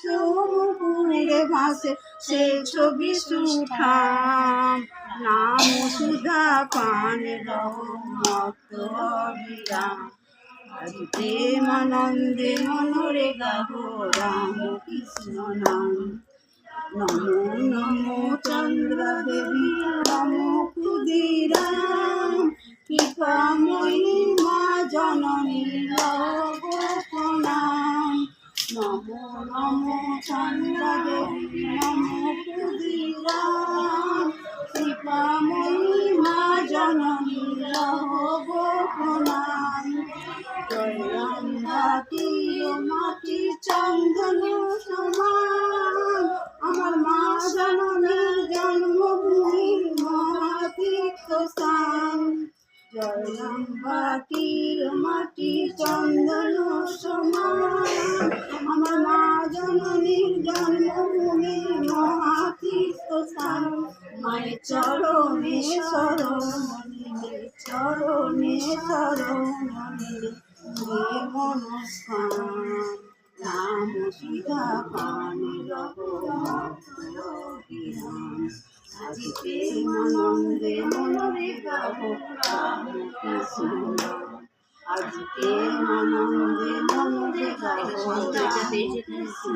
সমুকুরে ভাসে সে ছবি সুঠাম। নাম সুধা পান মত অবিরাম আজ মনরে গাহো রাম কৃষ্ণ নাম। নমো নমো চন্দ্র দেবী নমো ক্ষুদিরাম। কৃপাময়ী মা জননী নমো নমো চন্দ্র দেবী নমো কৃপাময়ী মা জননী জয়রাম মাটি চন্দন সমান আমার মা জননীর জন্মভূমি মহাতীর্থ স্থান জয়রাম বাটির মাটি চন্দন মায়ের চরণে শরণে চরণে শরণে হে মনস্কান নাম সুধা পানি আজি প্রেমানন্দে মনরে গাবো রাম কৃষ্ণ আজি প্রেমানন্দে মনরে গাবো রাম কৃষ্ণ